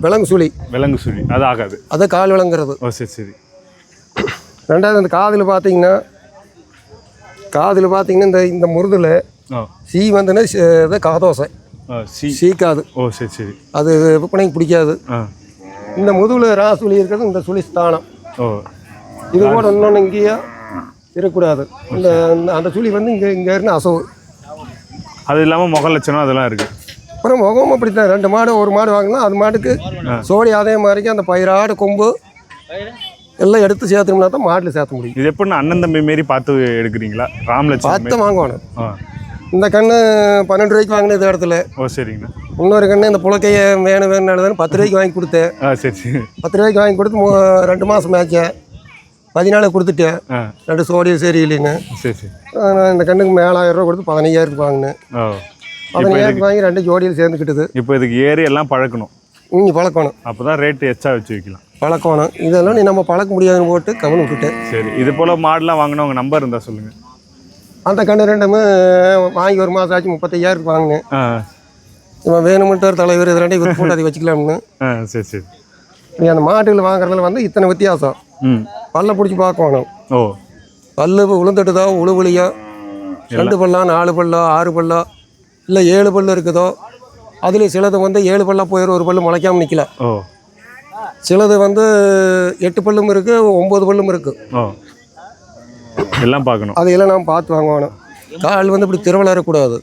விலங்கு சுழி. விலங்கு சுழி அது ஆகாது. அதை கால் விலங்குறது. ஓ சரி சரி. ரெண்டாவது இந்த காதில் பார்த்தீங்கன்னா காதில் பார்த்தீங்கன்னா இந்த இந்த முருதில் சீ வந்துன்னா காதோசை. சி. சீக்காது ஓ சரி சரி. அது விற்பனைக்கு பிடிக்காது. இந்த முதுகில் ரா சுழி இருக்கிறது இந்த சுழி ஸ்தானம். ஓ. இது கூட இன்னொன்று இங்கேயே இருக்கக்கூடாது இந்த அந்த சுழி வந்து இங்கே இங்கே இருந்து அசவு. அது இல்லாமல் முக லட்சணம் அதெல்லாம் இருக்குது அப்புறம் முகம் அப்படித்தான். ரெண்டு மாடு ஒரு மாடு வாங்கினா அது மாட்டுக்கு சோடி அதே மாதிரிக்கு அந்த பயிராடு கொம்பு. எல்லாம் எடுத்து சேர்த்தோம்னா தான் மாட்டில் சேர்த்த முடியும். இது எப்படி அண்ணன் தம்பி மாரி பார்த்து எடுக்கிறீங்களா? ராம் லட்சணம் பார்த்து வாங்கணும் ஆ. இந்த கண்ணு பன்னெண்டு ரூபாய்க்கு வாங்கினது இந்த இடத்துல. ஓ சரிங்கண்ணா. இன்னொரு கண்ணு இந்த புழக்கையை வேணும் வேணும்னு பத்து ரூபாய்க்கு வாங்கி கொடுத்தேன். ஆ சரி சரி. பத்து ரூபாய்க்கு வாங்கி கொடுத்து மூ- ரெண்டு மாதம் மேய்ச்சேன். பதினாலு கொடுத்துட்டேன். ரெண்டு சோடியும் சரி சரி நான் இந்த கண்ணுக்கு மேலாயிரம் ரூபா கொடுத்து பதினையாயிரத்துக்கு வாங்கினேன். ஓ. பதினையாயிரத்துக்கு வாங்கி ரெண்டு ஜோடியில் சேர்ந்துக்கிட்டது. இப்போ இதுக்கு ஏறி எல்லாம் பழக்கணும். இனி பழக்கணும். அப்போ தான் ரேட்டு எச்சா வச்சு வைக்கலாம். பழக்கணும் இதெல்லாம் நீ நம்ம பழக்க முடியாதுன்னு போட்டு கவனம் விட்டுட்டேன் சரி இது போல் மாடெலாம் வாங்கினா உங்கள் நம்பர் இருந்தால் சொல்லுங்கள் அந்த கண்ணு ரெண்டுமே வாங்கி ஒரு மாதம் ஆச்சு முப்பத்தையாயிரத்துக்கு வாங்கினேன். இவன் வேணுமென்ட்டு தலைவர் இது ரெண்டையும் விற்று போட்டு அதை வச்சுக்கலாம்னு சரி சரி. நீ அந்த மாட்டுகள் வாங்குறதுல வந்து இத்தனை வித்தியாசம். பல்ல பிடிச்சி பார்க்கணும் ஓ. பல்லு உளுந்துட்டுதோ உழுவுலியோ ரெண்டு பல்லா நாலு பல்லா ஆறு பல்லா இல்லை ஏழு பல்லு இருக்குதோ அதுலேயும் சிலது வந்து ஏழு பல்லா போயிடும் ஒரு பல்லு முளைக்காம நிற்கல ஓ. சிலது வந்து எட்டு பல்லும் இருக்குது ஒம்பது பல்லும் இருக்குது ஓ. எல்லாம் பார்க்கணும். அதையெல்லாம் நாம் பார்த்து வாங்கணும். கால் வந்து இப்படி திருவளரக்கூடாது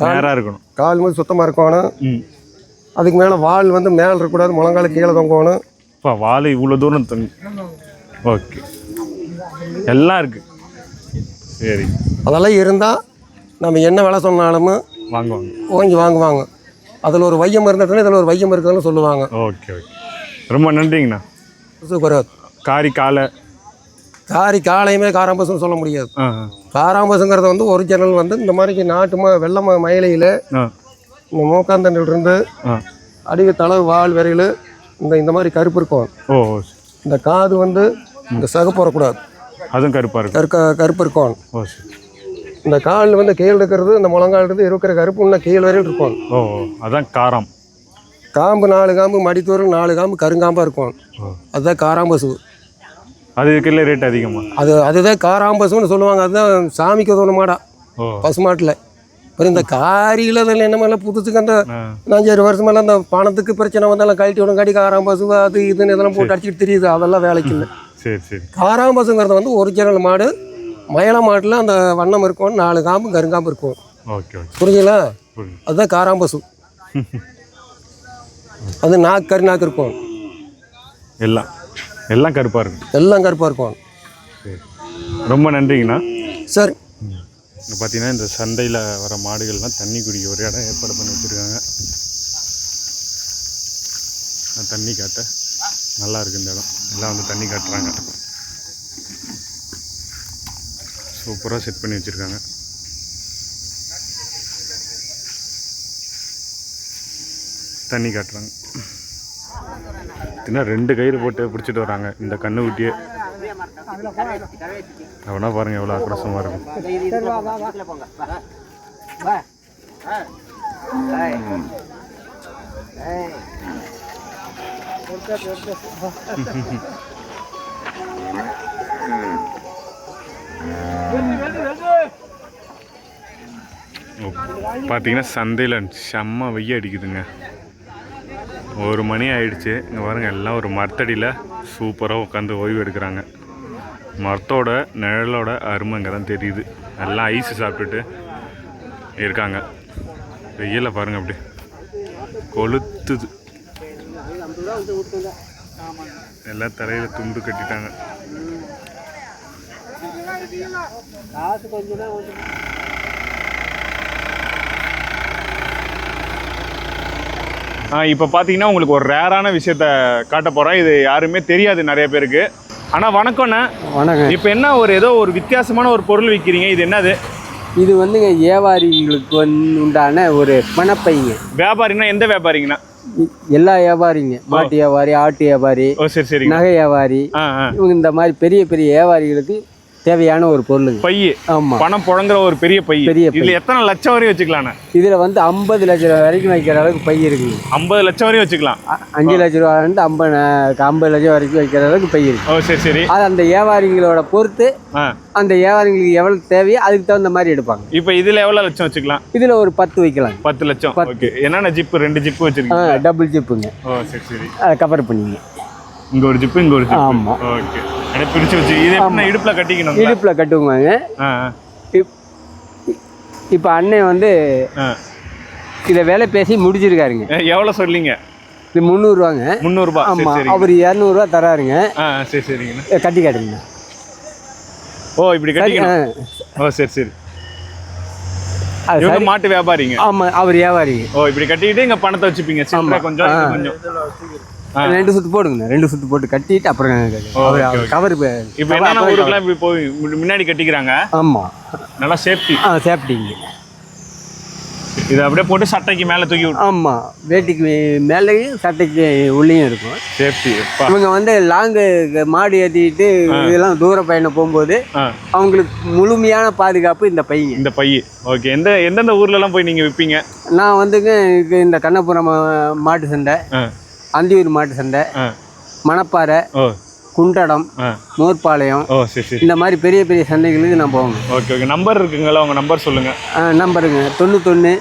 நேராக இருக்கணும். கால் வந்து சுத்தமாக இருக்கணும். அதுக்கு மேலே வால் வந்து மேலே இருக்கக்கூடாது முழங்கால கீழே தொங்கணும். இப்போ வாழை இவ்வளோ தூரம் தண்ணி ஓகே. எல்லாம் இருக்கு. சரி. அதெல்லாம் இருந்தால் நம்ம என்ன வேலை சொன்னாலும் வாங்குவாங்க. வாங்கி வாங்குவாங்க. அதில் ஒரு வையம் இருந்துட்டுனா இதில் ஒரு வையம் இருக்குதுன்னு சொல்லுவாங்க. Okay okay. ரொம்ப நன்றிங்கண்ணா. சூப்பர் காரி காலை. காரி காலையுமே காராம்பசுன்னு சொல்ல முடியாது. காராம்பசுங்கிறது வந்து ஒரிஜினல் வந்து இந்த மாதிரி நாட்டு ம வெள்ளை மயிலையில் இந்த மூக்காந்தண்டிலிருந்து அடிவு தலை வால் வரையில் இந்த இந்த மாதிரி கருப்பு இருக்கும். ஓ இந்த காது வந்து இந்த சகப்பு வரக்கூடாது. அதுவும் கருப்பாக இருக்கும். கருக்க கருப்பு இருக்கும். ஓ இந்த கால் வந்து கீழே இருக்கிறது இந்த முழங்கால் இருந்து இருக்கிற கருப்பு இன்னும் கீழ் வரையில் இருக்கும். ஓ, அதான் காரம். காம்பு நாலு காம்பு மடித்தோறும் நாலு காம்பு கருங்காம்பாக இருக்கும். அதுதான் காராம்பசு. அது இதுக்குள்ள ரேட் அதிகமா? அது அதுதான் காராம்பசுன்னு சொல்லுவாங்க. அதுதான் சாமிக்கு தோண மாடா. பசுமாட்டில் அப்புறம் இந்த காரியில் அதில் என்ன மாதிரிலாம் புதுசுக்கு அந்த. அஞ்சாறு வருஷமெல்லாம் அந்த பணத்துக்கு பிரச்சனை வந்தாலும் கழட்டி விடும். காட்டி காராம்பசு அது இதுன்னு இதெல்லாம் போட்டு அடிச்சுட்டு தெரியுது. அதெல்லாம் வேலைக்கு இல்லை. சரி சரி. காராம்பசுங்கிறது வந்து ஒரிஜினல் மாடு. மயில மாட்டில் அந்த வண்ணம் இருக்கும். நாலு காம்பு கருங்காம்பு இருக்கும். புரிஞ்சுங்களா அதுதான் காராம்பசு. அது நாக்கு கறி நாக்கு இருக்கும். எல்லாம் எல்லாம் கருப்பாக இருக்கு எல்லாம் கருப்பாக இருக்கும். சரி. ரொம்ப நன்றிங்கண்ணா. சரி. இங்கே பார்த்தீங்கன்னா இந்த சந்தையில் வர மாடுகள்லாம் தண்ணி குடிக்க ஒரு இடம் ஏற்பாடு பண்ணி வச்சுருக்காங்க. நான் தண்ணி காட்ட நல்லா இருக்கு இந்த இடம். எல்லாம் வந்து தண்ணி காட்டுறாங்க. சூப்பராக செட் பண்ணி வச்சுருக்காங்க. தண்ணி காட்டுறாங்க. பார்த்தீங்கன்னா ரெண்டு கயிறு போட்டு பிடிச்சிட்டு வராங்க. இந்த கண்ணுக்குட்டியே அவனா பாருங்க எவ்வளோ ஆக்ரோஷமாக இருக்கும். பார்த்தீங்கன்னா சந்தையில் செம்ம வெய்ய அடிக்குதுங்க. ஒரு மணி ஆயிடுச்சு. இங்கே பாருங்கள் எல்லாம் ஒரு மரத்தடியில் சூப்பராக உட்காந்து ஓய்வு எடுக்கிறாங்க. மரத்தோட நிழலோட அருமை இங்கே தான் தெரியுது. எல்லாம் ஐஸ் சாப்பிட்டுட்டு இருக்காங்க. வெயில பாருங்க அப்படி கொளுத்துது. எல்லாம் தலையில் துண்டு கட்டிட்டாங்க. இப்போ பார்த்தீங்கன்னா உங்களுக்கு ஒரு ரேரான விஷயத்த காட்ட போகிறேன் இது யாருமே தெரியாது நிறைய பேருக்கு. ஆனால் வணக்கம்ண்ணே வணக்கம். இப்போ என்ன ஒரு ஏதோ ஒரு வித்தியாசமான ஒரு பொருள் விற்கிறீங்க இது என்னது? இது வந்துங்க வியாபாரிகளுக்கு வந்து உண்டான ஒரு பணப்பைங்க. வியாபாரின்னா எந்த வியாபாரிங்கண்ணா? எல்லா வியாபாரிங்க. மாட்டு வியாபாரி ஆட்டு வியாபாரி ஓ சரி சரிங்க நகை வியாபாரி இவங்க இந்த மாதிரி பெரிய பெரிய வியாபாரிகளுக்கு தேவையான ஒரு பொருளுங்க. பை ஆமாம் பணம் புழங்குற ஒரு பெரிய பை பெரிய. இதுல எத்தனை லட்சம் வரையும் வச்சுக்கலாண்ணே? இதில் வந்து ஐம்பது லட்ச ரூபா வரைக்கும் வைக்கிற அளவுக்கு பை இருக்குங்க. ஐம்பது லட்சம் வரையும் வச்சுக்கலாம். அஞ்சு லட்ச ரூபாலேருந்து ஐம்பது ஐம்பது லட்சம் வரைக்கும் வைக்கிற அளவுக்கு பை இருக்கு. ஓ சரி சரி. அது அந்த வியாபாரிங்களோட பொறுத்து அந்த வியாபாரிங்களுக்கு எவ்வளோ தேவையோ அதுக்கு தகுந்த மாதிரி எடுப்பாங்க. இப்போ இதுல எவ்வளவு லட்சம் வச்சுக்கலாம்? இதில் ஒரு பத்து வைக்கலாம். பத்து லட்சம். ஓகே. என்னென்ன ஜிப்பு? ரெண்டு ஜிப்பு வச்சிருக்கீங்க டபுள் ஜிப்புங்க. ஓ சரி சரி. கவர் பண்ணிங்க. இங்க ஒரு ஜிப்பு இங்க ஒரு ஜிப்பு. ஆமா. ஓகே. பிரிச்சு வச்சு. இது எப்படி இடுப்புல கட்டிக்கணும் இடுப்பில் கட்டுவாங்க இப்போ அண்ணன் வந்து இதை வேலை பேசி முடிச்சிருக்காருங்க. ஆ. எவ்வளவு சொல்லிங்க? இது முந்நூறுவாங்க. முந்நூறுபா. ஆமாம் அவர் இரநூறுவா தராருங்க. சரி சரிங்கண்ணா. இதை கட்டி காட்டுங்க ஓ இப்படி கட்டிக்கணும்? ஓ சரி சரி. இவங்க மாட்டு வியாபாரிங்க? ஆமாம் அவர் வியாபாரிங்க ஓ இப்படி கட்டிக்கிட்டு இங்க பணத்தை வச்சுப்பீங்க. சில்லறை. கொஞ்சம். கொஞ்சம். ரெண்டு சுத்து போடுங்க. ரெண்டு சுத்து போட்டு கட்டிட்டு அப்புறம். கவர் இப்போ என்னென்ன ஊருக்குலாம் இப்படி போய் முன்னாடி- கட்டிக்கிறாங்க? ஆமாம் நல்லா சேஃப்டி ஆ சேஃப்டிங்க இதை அப்படியே போட்டு சட்டைக்கு மேலே தூக்கி விட்டு ஆமாம் வேட்டிக்கு மேலேயும் சட்டைக்கு உள்ளேயும் இருக்கும். சேஃப்டி இவங்க வந்து லாங்கு மாடு ஏற்றிட்டு இதெல்லாம் தூர பயணம் போகும்போது அவங்களுக்கு முழுமையான பாதுகாப்பு இந்த பையங்க இந்த பை ஓகே. எந்த எந்தெந்த ஊர்லலாம் போய் நீங்கள் விற்பீங்க நான் வந்துங்க இந்த கண்ணபுரம் மாட்டு சண்டை அந்தியூர் மாட்டு ஆ. மணப்பாறை குண்டடம் மோர்பாளையம் இந்த மாதிரி பெரிய பெரிய சந்தைகளுக்கு நான் போவேங்க. Okay okay. நம்பர் இருக்குங்களா? உங்கள் நம்பர் சொல்லுங்கள் நம்பருங்க தொண்ணூத்தொன்று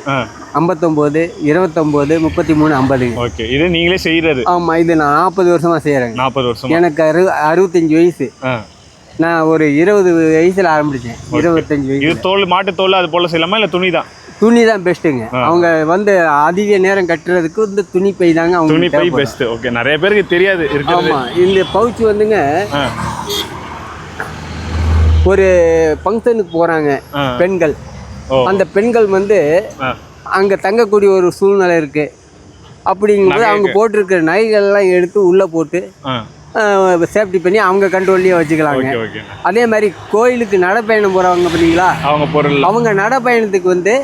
ஐம்பத்தொம்போது இருபத்தொம்போது முப்பத்தி மூணு ஐம்பதுங்க. ஓகே. இது நீங்களே செய்கிறது ஆமாம் இது நான் நாற்பது வருஷமாக செய்கிறேங்க நாற்பது வருஷமா? எனக்கு அறு அறுபத்தஞ்சி வயசு. நான் ஒரு இருபது வயசில் ஆரம்பித்தேன் இருபத்தஞ்சி இது வயசு தோல் மாட்டு தோல் அது போல் செய்யலாமா? இல்லை துணி தான்? துணி தான் பெஸ்ட்டுங்க அவங்க வந்து அதிக நேரம் கட்டுறதுக்கு வந்து துணி பை தாங்க துணி அவங்க பை பெஸ்ட் ஓகே நிறைய பேருக்கு தெரியாது ஆமாம் இந்த பவுச் வந்துங்க ஒரு ஃபங்க்ஷனுக்கு போகிறாங்க ஆ. பெண்கள். அந்த பெண்கள் வந்து அங்கே தங்கக்கூடிய ஒரு சூழ்நிலை இருக்குது அப்படிங்கும்போது அவங்க. போட்டிருக்கிற நகைகள்லாம் எடுத்து உள்ளே போட்டு சேஃப்டி பண்ணி அவங்க கண்ட்ரோல்லையே வச்சுக்கலாங்க. அதே மாதிரி கோயிலுக்கு நடைப்பயணம் போகிறவங்க பார்த்தீங்களா? அவங்க பொருள் அவங்க நடைப்பயணத்துக்கு வந்து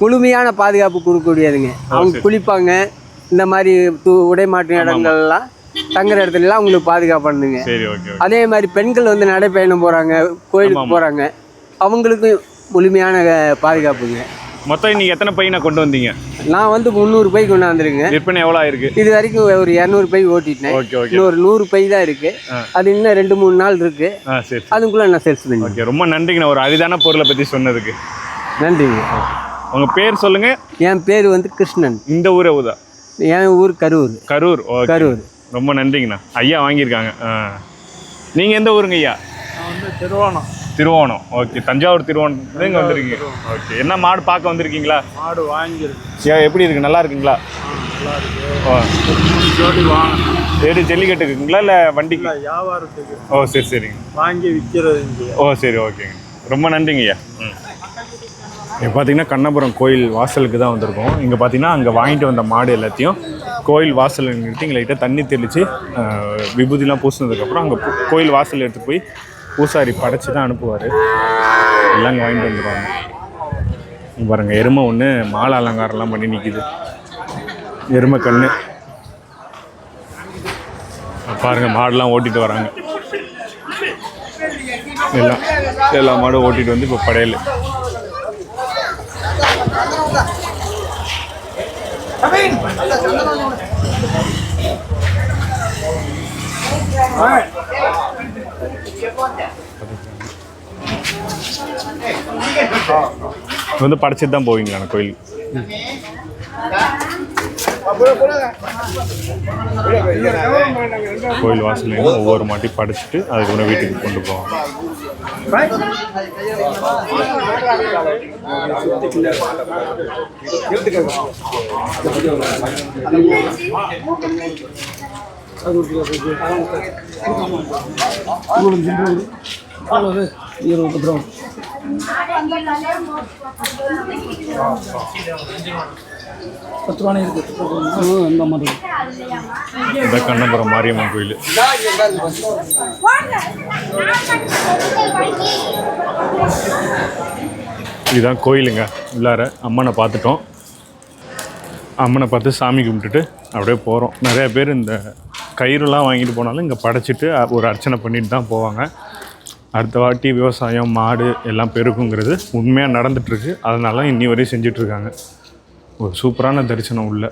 முழுமையான பாதுகாப்பு கொடுக்கக்கூடியதுங்க. அவங்க. குளிப்பாங்க. இந்த மாதிரி து உடை மாற்றும் இடங்கள்லாம் தங்குற இடத்துலலாம் அவங்களுக்கு பாதுகாப்பானுங்க அதே மாதிரி பெண்கள் வந்து நடைப்பயணம் போகிறாங்க கோயிலுக்கு. போகிறாங்க அவங்களுக்கு முழுமையான பாதுகாப்புங்க. மொத்தம் இன்னைக்கு எத்தனை பையனை கொண்டு வந்தீங்க? நான் வந்து முந்நூறு பை கொண்டாந்துருங்க விற்பனை எவ்வளோ ஆயிருக்கு? இது வரைக்கும் ஒரு இரநூறு பை ஓட்டிட்டேன். Okay okay. இன்னொரு நூறு பை தான் இருக்கு. அது இன்னும் ரெண்டு மூணு நாள் இருக்கு. ஆ சரி அதுக்குள்ள நான் சேல்ஸ் பண்ணி ஓகே ரொம்ப நன்றிங்கண்ணா. ஒரு அரிதான பொருளை பற்றி சொன்னதுக்கு. நன்றிங்க. உங்கள் பேர் சொல்லுங்கள் என் பேர் வந்து கிருஷ்ணன். இந்த ஊரை ஊதா என் ஊர் கரூர். கரூர் ஓகே. கரூர். ரொம்ப நன்றிங்கண்ணா. ஐயா வாங்கியிருக்காங்க. ஆ. நீங்கள் எந்த ஊருங்க ஐயா? திருவோணம் திருவோணம். ஓகே தஞ்சாவூர் திருவோணம் இங்கே வந்திருக்கீங்க. ஓகே என்ன மாடு பார்க்க வந்திருக்கீங்களா? மாடு வாங்கியிருக்கு. எப்படி இருக்கு? நல்லா இருக்குங்களா? சரி ஜல்லிக்கட்டுக்குங்களா இல்லை வண்டிக்கு? வியாபாரத்துக்கு. ஓ சரி சரிங்க. வாங்கி விற்கிறது ஓ சரி ஓகேங்க. ரொம்ப நன்றிங்க ஐயா. ம். இப்போ பார்த்தீங்கன்னா கண்ணபுரம் கோயில் வாசலுக்கு தான் வந்திருக்கோம். இங்கே பார்த்தீங்கன்னா அங்கே வாங்கிட்டு வந்த மாடு எல்லாத்தையும் கோயில் வாசல் நிறுத்தி இங்கே லைட்டாக தண்ணி தெளித்து விபூதிலாம் பூசினதுக்கப்புறம் அங்கே கோயில் வாசல் எடுத்து போய் பூசாரி படைச்சி தான் அனுப்புவார். எல்லாம் இங்கே வாங்கிட்டு வந்துடுவாங்க பாருங்க எருமை ஒன்று மாலை அலங்காரம்லாம் பண்ணி நிற்கிது எருமை கண்ணு. பாருங்கள் மாடெலாம் ஓட்டிகிட்டு வராங்க. எல்லாம் எல்லா மாடும் ஓட்டிகிட்டு வந்து இப்போ படையல். இது வந்து படைச்சிட்டு தான் போவீங்களா கோயில் கோயில் வாசல்லையும் ஒவ்வொரு மாட்டி படைச்சிட்டு அதுக்கப்புறம் வீட்டுக்கு கொண்டு போவாங்க. இந்த கண்ணபுரம் மாரியம்மன் கோயில் இதுதான் கோயிலுங்க. உள்ளார அம்மனை பார்த்துட்டோம். அம்மனை பார்த்து சாமி கும்பிட்டுட்டு அப்படியே போகிறோம் நிறைய பேர் இந்த கயிறுலாம் வாங்கிட்டு போனாலும் இங்கே படைச்சிட்டு ஒரு அர்ச்சனை பண்ணிட்டு தான் போவாங்க. அடுத்த வாட்டி விவசாயம் மாடு எல்லாம் பெருக்குங்கிறது உண்மையாக நடந்துட்டுருக்கு அதனால இன்னி வரையும் செஞ்சிட்ருக்காங்க ஒரு சூப்பரான தரிசனம் உள்ள.